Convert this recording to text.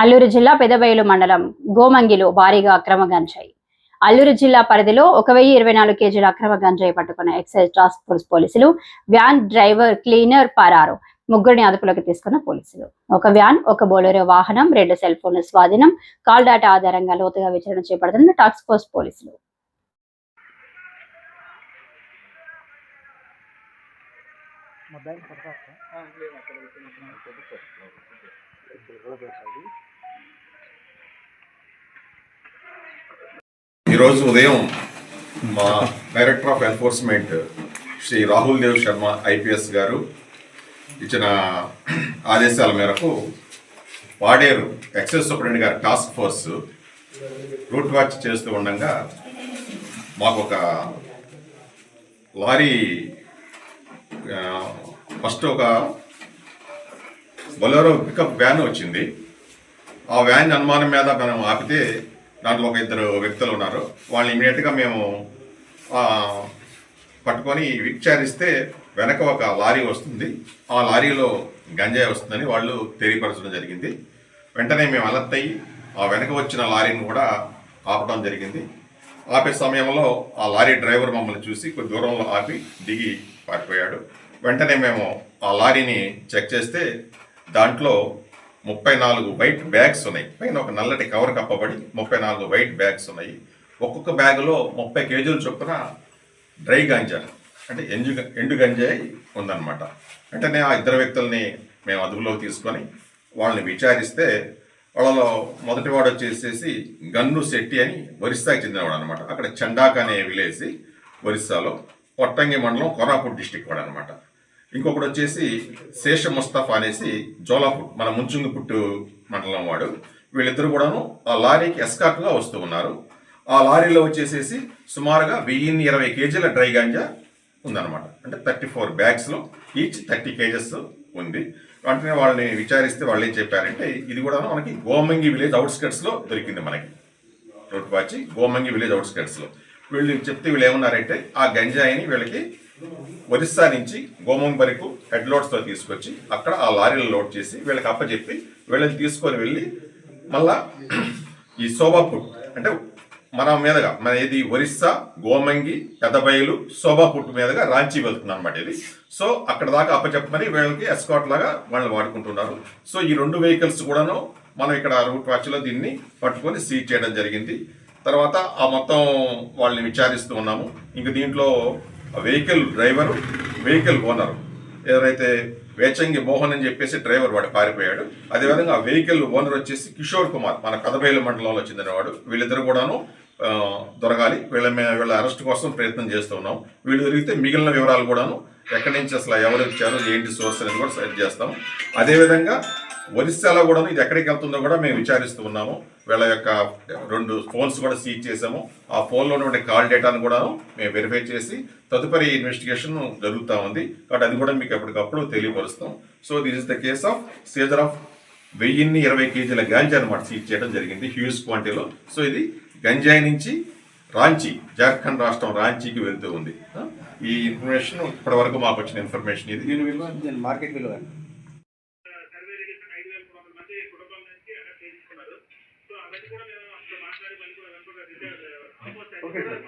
అల్లూరు జిల్లా పెదబయలు మండలం గోమంగిలో భారీగా అక్రమ గంజాయి. అల్లూరు జిల్లా పరిధిలో ఒక వెయ్యి ఇరవై నాలుగు కేజీల అక్రమ గంజాయి పట్టుకున్న ఎక్సైజ్ టాస్క్ ఫోర్స్ పోలీసులు వ్యాన్ డ్రైవర్ క్లీనర్ పరారు ముగ్గురిని అదుపులోకి తీసుకున్న పోలీసులు. ఒక వ్యాన్ ఒక బోలెరో వాహనం రెండు సెల్ ఫోన్ల స్వాధీనం కాల్ డేటా ఆధారంగా లోతుగా విచారణ చేపడుతున్న టాస్క్ ఫోర్స్ పోలీసులు. మొబైల్ పడతా ఈరోజు ఉదయం మా director of enforcement Shri Rahul Dev Sharma IPS గారు ఇచ్చిన ఆదేశాల మేరకు వాడేరు ఎక్సైజ్ సూపరింటెండెంట్ గారి టాస్క్ ఫోర్స్ రూట్ వాచ్ చేస్తూ ఉండగా మాకు ఒక లారీ ఫస్ట్ ఒక బొలెరో పికప్ వ్యాన్ వచ్చింది. ఆ వ్యాన్ అనుమానం మీద మనం ఆపితే దాంట్లో ఒక ఇద్దరు వ్యక్తులు ఉన్నారు. వాళ్ళని ఇమీడియట్గా మేము పట్టుకొని విచారిస్తే వెనక ఒక లారీ వస్తుంది. ఆ లారీలో గంజాయి వస్తుందని వాళ్ళు తెలియపరచడం జరిగింది. వెంటనే మేము అలర్ట్ అయ్యి ఆ వెనక వచ్చిన లారీని కూడా ఆపడం జరిగింది. ఆపే సమయంలో ఆ లారీ డ్రైవర్ మమ్మల్ని చూసి కొద్ది దూరంలో ఆపి దిగి పారిపోయాడు. వెంటనే మేము ఆ లారీని చెక్ చేస్తే దాంట్లో ముప్పై నాలుగు వైట్ బ్యాగ్స్ ఉన్నాయి. పైన ఒక నల్లటి కవర్ కప్పబడి ముప్పై నాలుగు వైట్ బ్యాగ్స్ ఉన్నాయి. ఒక్కొక్క బ్యాగులో ముప్పై కేజీల చొప్పున డ్రై గంజా అంటే ఎంజు ఎండు గంజాయి ఉందన్నమాట. వెంటనే ఆ ఇద్దరు వ్యక్తుల్ని మేము అదుపులోకి తీసుకొని వాళ్ళని విచారిస్తే వాళ్ళలో మొదటివాడు వచ్చేసేసి గన్ను శెట్టి అని ఒరిస్సాకి చెందినవాడు అనమాట అక్కడ చండాక్ అనే విలేజ్ ఒరిస్సాలో పొట్టంగి మండలం కొరాపూర్ డిస్టిక్ వాడు అనమాట ఇంకొకటి వచ్చేసి శేష ముస్తాఫా అనేసి జోలాపూర్ మన ముంచుంగిపుట్టు మండలం వాడు. వీళ్ళిద్దరు కూడాను ఆ లారీకి ఎస్కాట్గా వస్తూ ఉన్నారు. ఆ లారీలో వచ్చేసేసి సుమారుగా వెయ్యిన్ని ఇరవై కేజీల డ్రై గాంజా ఉందన్నమాట. అంటే థర్టీ ఫోర్ బ్యాగ్స్లో ఈచ్ థర్టీ కేజెస్ ఉంది. వెంటనే వాళ్ళని విచారిస్తే వాళ్ళు ఏం చెప్పారంటే ఇది కూడా మనకి గోమంగి విలేజ్ అవుట్స్కట్స్లో దొరికింది మనకి. రోడ్ వచ్చి గోమంగి విలేజ్ అవుట్స్కట్స్లో వీళ్ళు చెప్తే వీళ్ళు ఏమన్నారంటే ఆ గంజాయిని వీళ్ళకి ఒరిస్సా నుంచి గోమంగ్ వరకు హెడ్ లోడ్స్తో తీసుకొచ్చి అక్కడ ఆ లారీలో లోడ్ చేసి వీళ్ళకి అప్పచెప్పి వీళ్ళని తీసుకొని వెళ్ళి మళ్ళా ఈ శోభాపూర్ అంటే మన మీదగా మన ఇది ఒరిస్సా గోమంగి పెదబయలు శోభాపుట్టు మీదగా రాంచీ వెళ్తుంది అనమాట ఇది. సో అక్కడ దాకా అప్పచెప్పమని వీళ్ళకి ఎస్కాట్ లాగా వాళ్ళు వాడుకుంటున్నారు. సో ఈ రెండు వెహికల్స్ కూడాను మనం ఇక్కడ రూట్ వాచ్లో దీన్ని పట్టుకొని సీజ్ చేయడం జరిగింది. తర్వాత ఆ మొత్తం వాళ్ళని విచారిస్తూ ఉన్నాము. ఇంక దీంట్లో వెహికల్ డ్రైవరు వెహికల్ ఓనరు ఎవరైతే వేచంగి మోహన్ అని చెప్పేసి డ్రైవర్ వాడు పారిపోయాడు. అదేవిధంగా ఆ వెహికల్ ఓనర్ వచ్చేసి కిషోర్ కుమార్ మన కదబైలు మండలంలో చెందినవాడు. వీళ్ళిద్దరు కూడాను దొరకాలి. వీళ్ళ వీళ్ళ అరెస్ట్ కోసం ప్రయత్నం చేస్తూ ఉన్నాం. వీళ్ళు దొరికితే మిగిలిన వివరాలు కూడాను ఎక్కడి నుంచి అసలు ఎవరు ఇచ్చారు ఏంటి సోర్స్ అనేది కూడా సెట్ చేస్తాం. అదేవిధంగా ఒరిస్సాలో కూడా ఇది ఎక్కడికి వెళ్తుందో కూడా మేము విచారిస్తూ ఉన్నాము. వీళ్ళ యొక్క రెండు ఫోన్స్ కూడా సీజ్ చేసాము ఆ ఫోన్లో ఉన్నటువంటి కాల్ డేటాను కూడా మేము వెరిఫై చేసి తదుపరి ఇన్వెస్టిగేషన్ జరుగుతూ ఉంది. కాబట్టి అది కూడా మీకు ఎప్పటికప్పుడు తెలియపరుస్తాం. So this is the case of seizure of వెయ్యిన్ని ఇరవై కేజీల గాంజా అనమాట సీజ్ చేయడం జరిగింది హ్యూజ్ క్వాంటిటీలో. సో ఇది గంజాయి నుంచి రాంచీ జార్ఖండ్ రాష్ట్రం రాంచీకి వెళ్తూ ఉంది. ఈ ఇన్ఫర్మేషన్ ఇప్పటి వరకు మాకు వచ్చిన ఇన్ఫర్మేషన్ ఇది. దీని విలువ మార్కెట్ విలువ ఓకే సార్.